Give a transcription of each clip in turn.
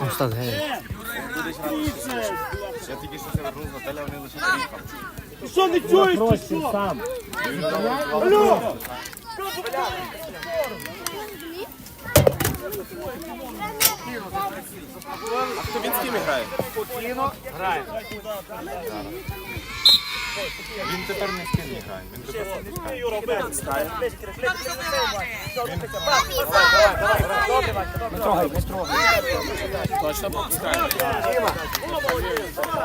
Ну, Стас, гей. Я тільки що повернув з вони лише приїхали. Що не чуєш? ти що? сам. Алло! А Хто він з ким грає? Грає. Він тепер не з ким не грає. Він тепер пропускає. Юра, вбив. Точно пропускає.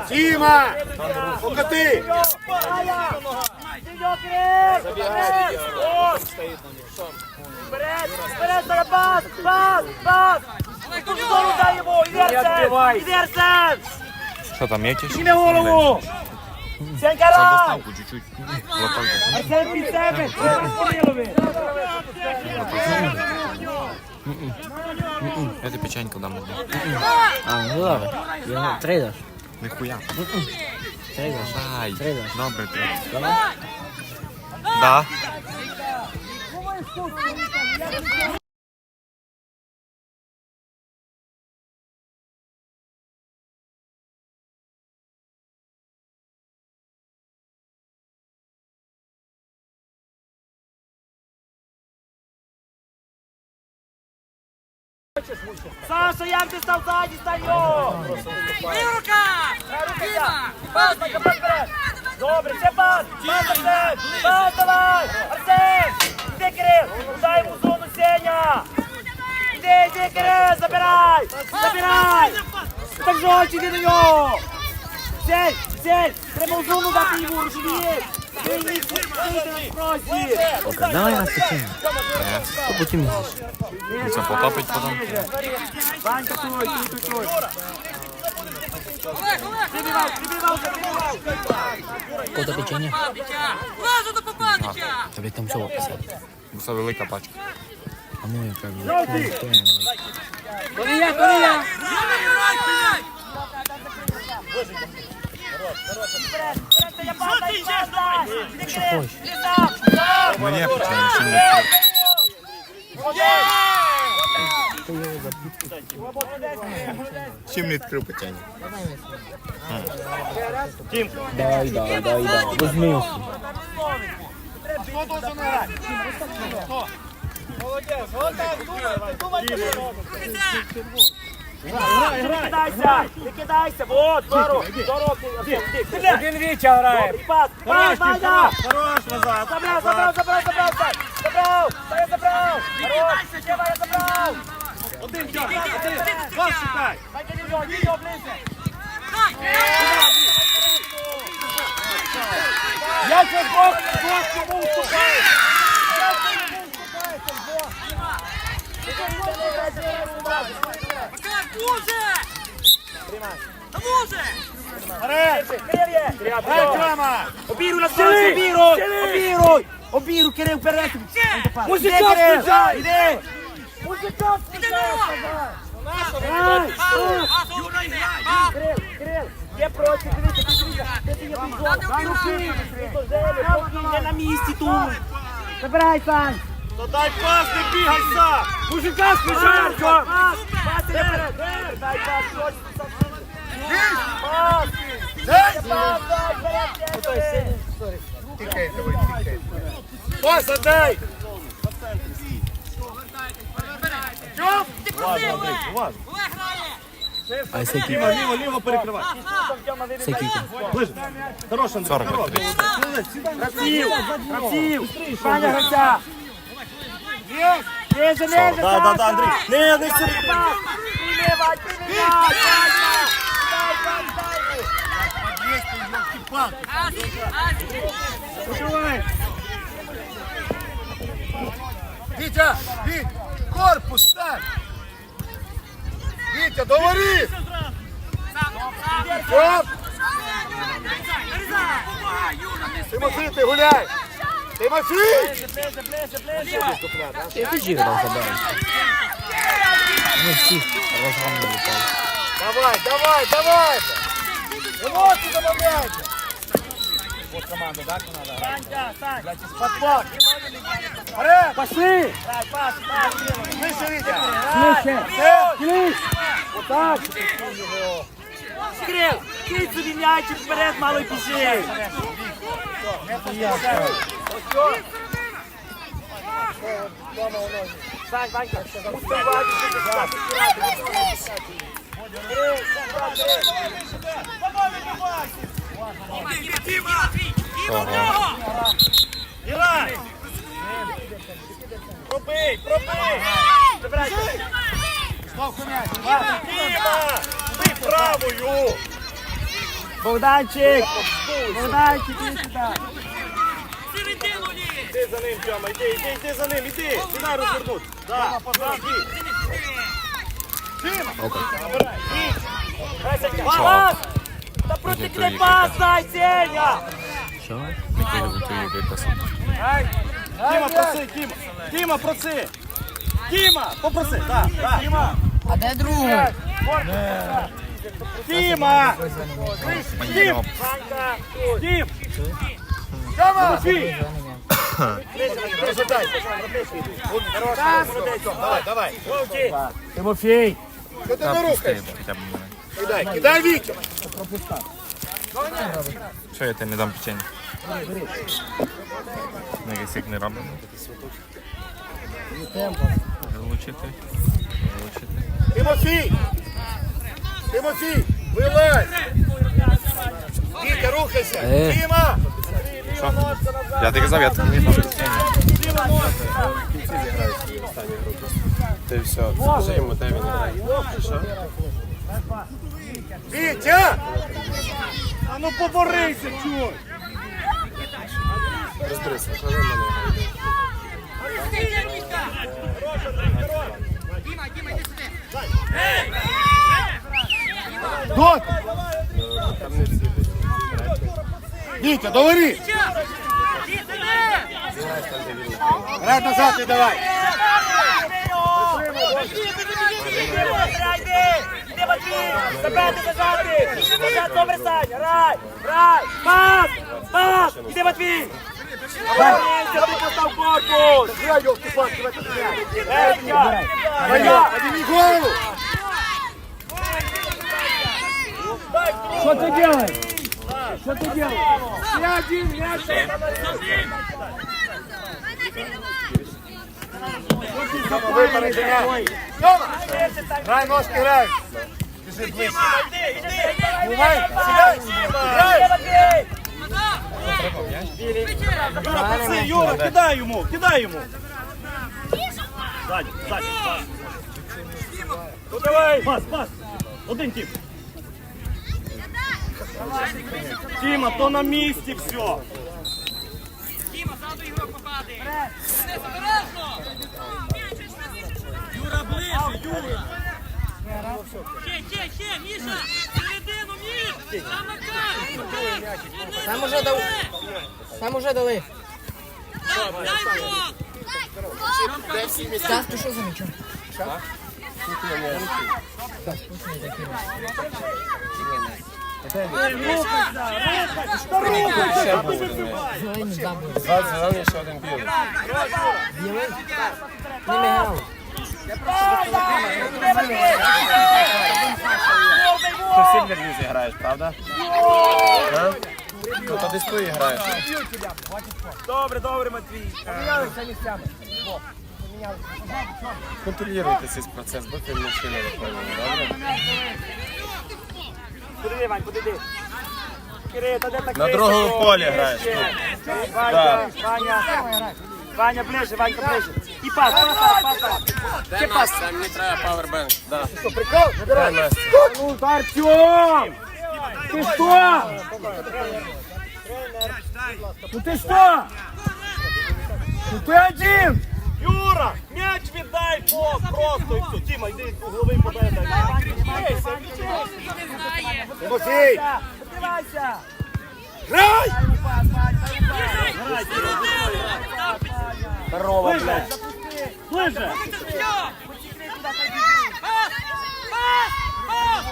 Тіма! Покати! Вперед, вперед, зараз пас, пас, пас! Ту сторону дай йому, Іверсен! Іверсен! Що там, м'ячиш? Зніми голову! Рай! доставку чуть-чуть. Лопатку. Арсен під себе! Розстрілові! Я тобі печеньку дам одну. А, ну добре. Я три даш. Нихуя. Три даш. Дай. Три даш. Добре. Да. Саша, як ти став ззаді, стань його! Рука! Рука! Пас, пас! Добре, ще пас! Пас, Арсен! Пас, давай! Арсен! Іди, Кирил! Дай йому зону, Сеня! Іди, іди, Кирил, забирай! Забирай! Так жовті, іди до нього! Цель, цель! Треба в зону дати йому, розумієш? Ока, давай нас потім. Що потім їздиш? Це потопить потім. Ванька, той, той, той, той! Прибивай, прибивай, прибивай! Кота печення? Лазу до Попадича! Тобі там що описати? Це велика пачка. А ну яка велика. Корія, корія! Що хочеш? Мені печення, ще не Чим не відкрив печення? Дай, дай, дай, дай. Возьми. Не кидайся! Не кидайся! Вот, здорово! Здорово! Один Вітя грає! Пас! Пас, Ваня! Хорош назад! Забрав, забрав, забрав, забрав! Забрав! Сань, забрав! Хорош! Ще Ваня забрав! Один, Тьом, один! Вас шукай! Ванька, не б'є, не б'є! Я це Бог, Бог кому уступає! Макар, дуже! Та може! Кирил є! Гай, Тьома! Обіру на сонці, обіруй! Обіруй! Обіру, Кирил, вперед! Музика включай! Іди! Музика Іди на нього! Ай! Пас, пас, України! Пас! Кирил, Кирил, є проти, дивіться, дивіться, де ти є прийшов? На руки, не на місці тут. Забирай, Сань. То дай пас, не бігай сам! Мужика Артем! Пас, пас. Дай пас, точно, Пас. Пас, дай, Пас, отдай! Тьом! Ти просив, Олег! Уважно. Олег грає! А це Ліво, кілька? ліво, ліво перекривай. Це? Ближе. Хорош, Андрій, 40 хорош. відкрив. Гравців, гравців, Ваня гравця. Ниже, ниже, Да, да, да, Андрій. Не, не сюди. Вітя, Віть, корпус, стань! Вітя, не Тимофій, ти гуляй! Тимофій! Ближе, ближе, ближе. Я тут жив дав забирай. Ну всіх розгромно. Давай, давай, давай! Емоції добавляйте! Вот команда, да, надо? Санька, Сань. Подбор. Вперед! Пошли! Пас, пас, пас! Вище, Вітя! Ближче! Кліч! Отак! Кирил, кинь собі м'ячик вперед, мало й біжи! Сань, Ванька, Богданчик! Богданчик, іди сюди! Іди за ним, Тьома, іди, іди, іди за ним, іди! Не дай розвернути! Да, да, іди. Пас! Та протикни пас, дай, Сеня! Що? Який готує випас? Діма, проси, Діма! Діма, проси! Попроси! Так, так! Діма! А де другий? Діма! Дім! Ванька! Дім! Діма! Давай, давай! Тимофій! Що ти не рухаєш? хоча б мене. Кидай, кидай Вітю! Що я тебе не дам печення? Ну, якось як не робимо. Вилучити. Вилучити. Тимофій! Тимофій! Вилазь! Вітя, рухайся! Діма! Я ти казав, я не. Ти все, скажи йому, де він грає. Вітя! А ну поборися, чуй! Розберися, коли мене грає. Діма, Діма, йди сюди! Дот! Там не всі. Вітя, довери! Діти, Грай назад і давай! Добре, Саня! Грай! Грай! Пас! Пас! Матвій! Ваня, подними голову! Що ти делаєш? Тьома, випари мяч! Тьома! Грай, ножки, сідай! Грай! Юра, Юра, кидай йому, кидай йому! Ззаді, ззаді, ззаді. Ну давай! Пас, пас! Один тім! Тіма, то на місці все! Діма, ззаду ігрок попаде! Не обережно! Юра, ближче, Юра! Ще, ще, ще, Міша! Середину, Міш! Там на край! Там уже дали! Там уже дали. Дай гол! Стас, ти що за м'ячом? Зелені дабли. Два зелені, ще один білий. В Сильверлізі граєш, правда? Ну, то десь ти граєш. Добре, добре, Матвій. Контролюйте цей процес, бо ти не виконує, добре? Подиди, Вань, подиди. Кирил, та де так На ближче? другому полі Ближче. граєш. Ваня, Ваня. Ваня, ближче, Ванька, ближче. І пас, пас, пас, пас. Де пас? Там мені треба павербенк. Да. Ну, Артем! Ты что? Ну ты что? Ну ты один! Юра, м'яч віддай по просто і все. Тіма, йди угловий подай. Тимофій, Открывайся! грай! Здорово, блядь! Ближе! Пас! Пас!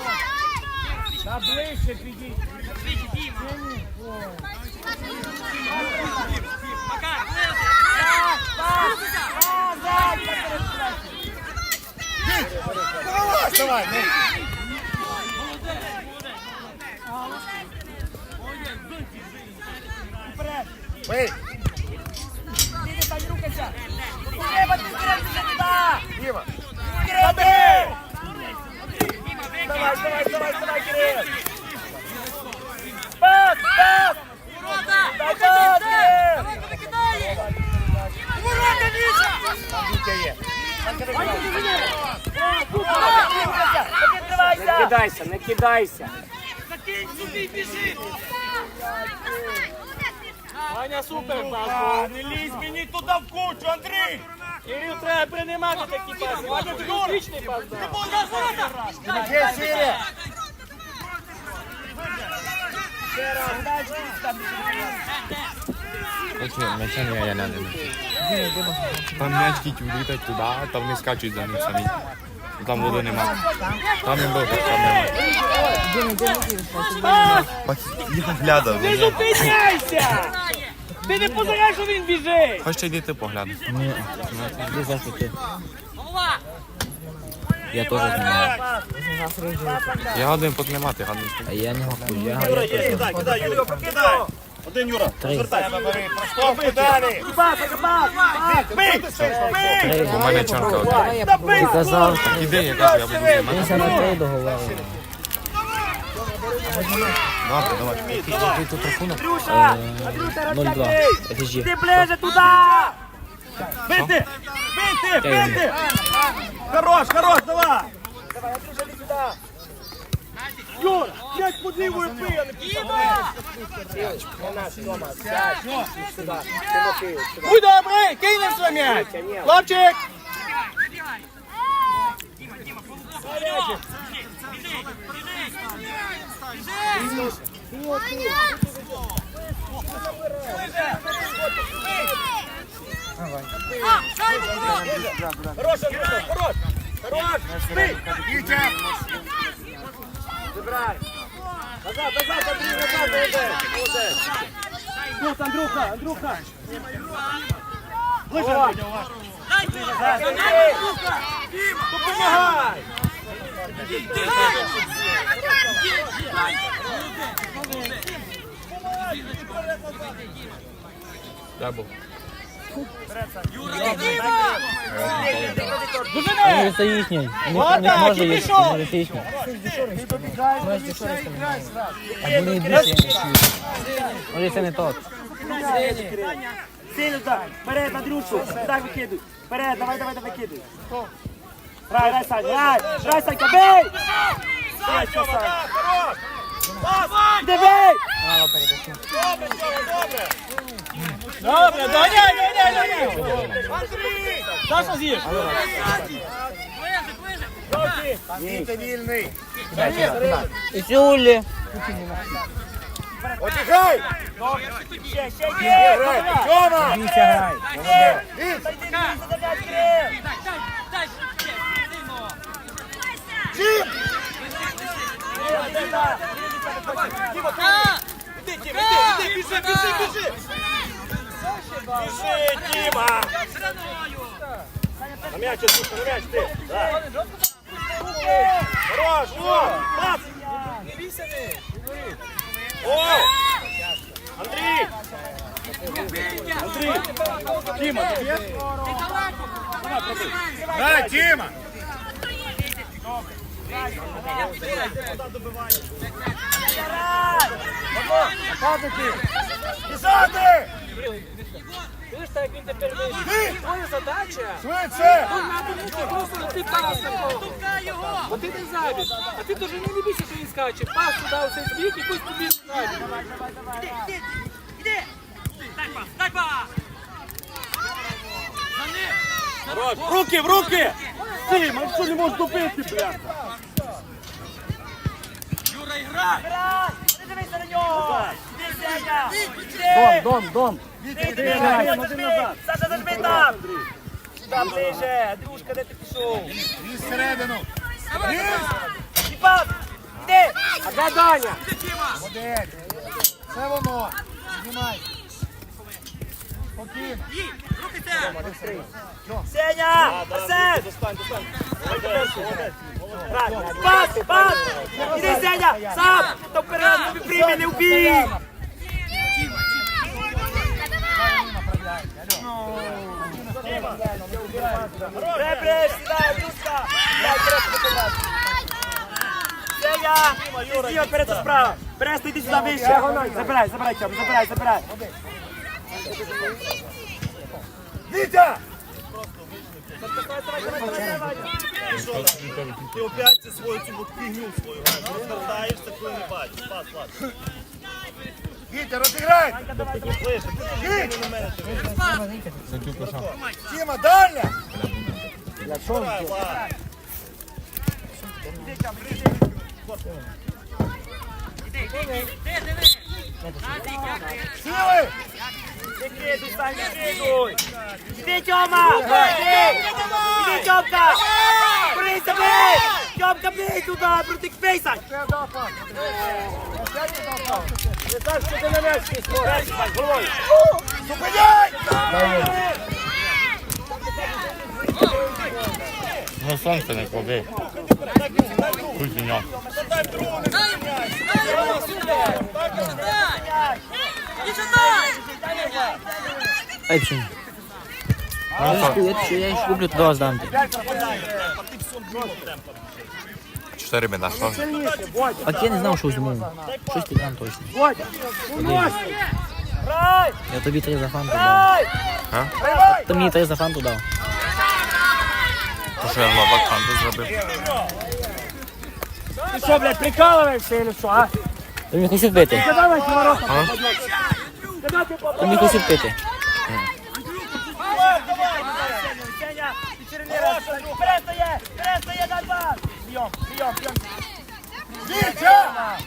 Пас! Ближче піди! Давай, ну. Бий. Іди, Сань, рухайся. Треба, ти Кирил, біжи туди. Діма. Кирил, ти! Давай, давай, давай, давай, Кирил. Пас, пас! Дай пас, Кирил! Вітя є. Рухайся, не підривайся! Кидайся, не кидайся. Ваня супер, А, не лізь мені туди в кучу, Андрій! Кирил, треба приймати такі паси. Ваня, тобі отличний пас дав. Є, Сірі. Короче, м'яча не я не. Там м'яч тільки туди, там не скачуть за ним самі. Там води нема. Там їм добре, там нема. Я глядав. Не зупиняйся! Ти не позираєш, що він біжить! Хочете йдете поглянути? Ні. Де завжди ти? Я теж знімаю. Я один потримати, гадний. А я не можу. Я Юра, кидай, кидай, Юра, кидай! Один, Юра, звертай. Проштовхуй далі. Пас, пас! Бий! Бий! У мене чарка одна. Давай я попробую. Ти казав, Іди, я кажу, я буду він саме три договорив. Добре, давай. Ти тут рахунок? Андрюша! Андрюша, 0-2. розтягни! FSG. Ти ближе туди! Бити! Бити! Бити! Хорош, хорош, давай! Давай, Андрюша, іди сюди! Юра, м'яч під лівою пий, а не. Будь добрий, кинем свій м'яч! Хлопчик! Хорош, Андрюша, хорош! Хорош! Бий! Забирай! Назад, назад, Андрій, назад, молодець, молодець. Тут, Андрюха, Андрюха. Ближче, Андрій, уважно. Андрій! Допомагай! Я Може це їхній. Не може їсти, це їхній. А вони більше не чують. Може це не тот. Сильно так! Вперед, Андрюшу! Дай викидуй! Вперед, давай, давай, давай, викидуй! Грай, грай, Саня, грай! Грай, Санька, бей! Хорош! Пас! Бей! Мало. Добре, добре! Добре, доняй, доняй, доняй! Андрій! Саша з'їж! Вітя вільний. І Сюлі. Отігай. Ще, ще є! Грай. Давай! Тьома. Вітя грай. Іди! Віть. Та йди, йди, задавляй, Кирил! Чим? Кирил, іди, да. Іди, Діма, іди, іди, біжи, біжи, біжи! Біжи, Діма! На м'яч, Андрюша, на м'яч, ти! Да. Хорош, о! Пас! О! Андрій! Андрій! Діма, ти є? Да, Діма. Писати! Видиш, так як він тепер вийшов. Твоя задача Швидше. просто ти пас. Бо ти не забіг. А ти дуже не бійся, що він скаче. Пас туди у цей збіг і пусть тобі ззаді. Хорош, в руки, в руки! Діма, що не можеш добити, бляха? Грай! Не дивися на нього! Дом, дом, дом. Саша, зажми там! Сюди ближе! Андрюшка, де ти пішов? Віз всередину. Віз. І пас! Іди! А де Даня? Молодець. Це воно. Знімай. Їдь, рухайся. Сеня! Арсен! Достань, достань. Пас! Пас! Іди, Сеня! Сам! Та вперед тобі прийми, не вбій! Ребреш, сідай, Люська! Дай, перед побирати. Сеня! Стій, перед справа! Перести, йди сюди вище! Забирай, забирай, Тьом, забирай, забирай! Вітя! Ти опять це свою цю фігню свою. Розвертаєшся, коли не бачиш. Пас, пас. Вітя, розіграй! Тіма, дальня! Давай. Іди, іди, іди, диви. Назік, як ти? Сіли! Іди, Тьома! Іди! Тьомка! Борися, бий! Тьомка, бий туди! Проти бий, Сань! Не так, що ти на м'яч не сможеш, головою! Зупиняй! Ну сонце не клади. Сюди. Ай, почему? Я ж ку- я ж- я ж куплю, туда сдам тебе. Чотири ми нашла. А я не знав, що візьму. Щось ти дам точно. Водя! Я тобі три за фанту дав. А? Ти мені три за фанту дав. То що я глава канду зробив? Ти що, блядь, прикалуєшся или що, а? Ти мені хотів пити. Давай, ворота! А? Ти Ти мені хотів пити. Сеня, ти чернira! Вперед стає! Вперед стає на два! Б'єм! Вітя!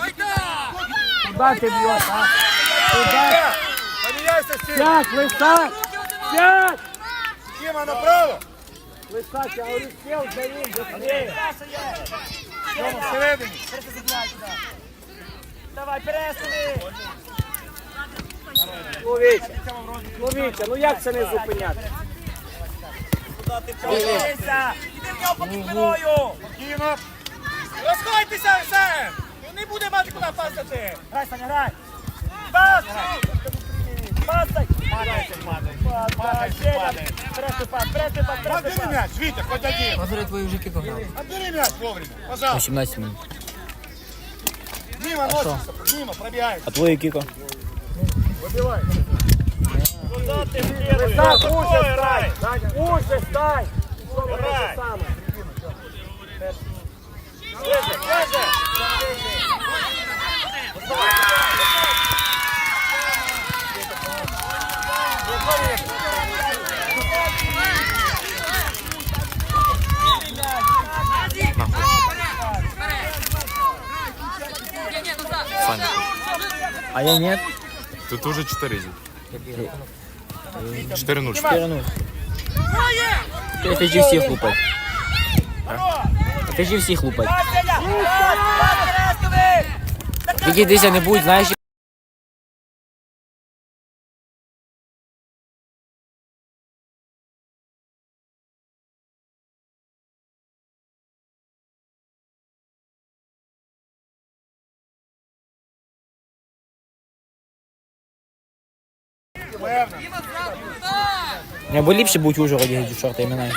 Ой, так. Куда ти б'єш, а? Вітя! Поміняйся з Тіма! Сядь, лисак! Сядь! Тіма направо! Лисак, я говорю, сел за ним, быстрее! Тіма всередині! Давай! Ну, Вітя, ну, ну як це не зупиняти? Дивися! Іди в нього попід спиною! Розходьтеся, Арсен! Не буде мати куди пасати! Грай, Саня, грай! Пас! Пас, дай! Пас, пас, Сеня! Пересуй пас, пересуй пас, пересуй Отбери м'яч, Вітя, хоть один! Смотри, твої вже кіко грали. Отбери м'яч вовремя, пожалуйста! 18 минут. Мимо носится, мимо пробегает. А твої кіко? Выбивай. Куда ти вкидуєш? Так, уже! Уже стань! Грай. Саме. Ближе, ближе. Назік. Вперед. Вперед. Ні, ні, назад. Саня. А я нет. Тут уже чотири зі. Чотири нуль. 4-0. Ж всіх лупать. Ж всіх лупать. Тільки дися не будь, знаєш, бо ліпше будь уже раді чорта імена.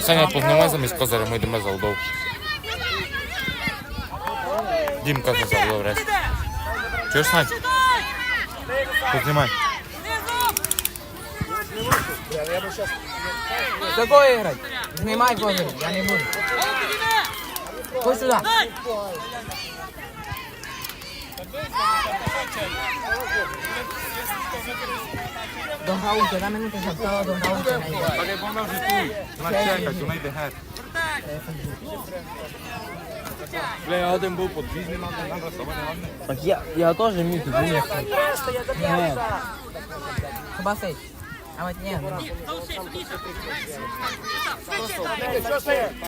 Саня, познімай замість козиря, ми йдемо за лдов. Дімка за лдов рез. Чуєш, Сань? Познімай. Какой грати? Знімай козир, я не буду. Ходь сюди. Дай. До граунки, на минуту запитала до граунки. Так як вона вже тут. Вона чекать, вона йде геть. Бля, я один був подвізний, нам не треба, собі не ладно. Так я, я теж міг тут виїхати. Перестає, доб'єшся! Хіба сей? А от ні,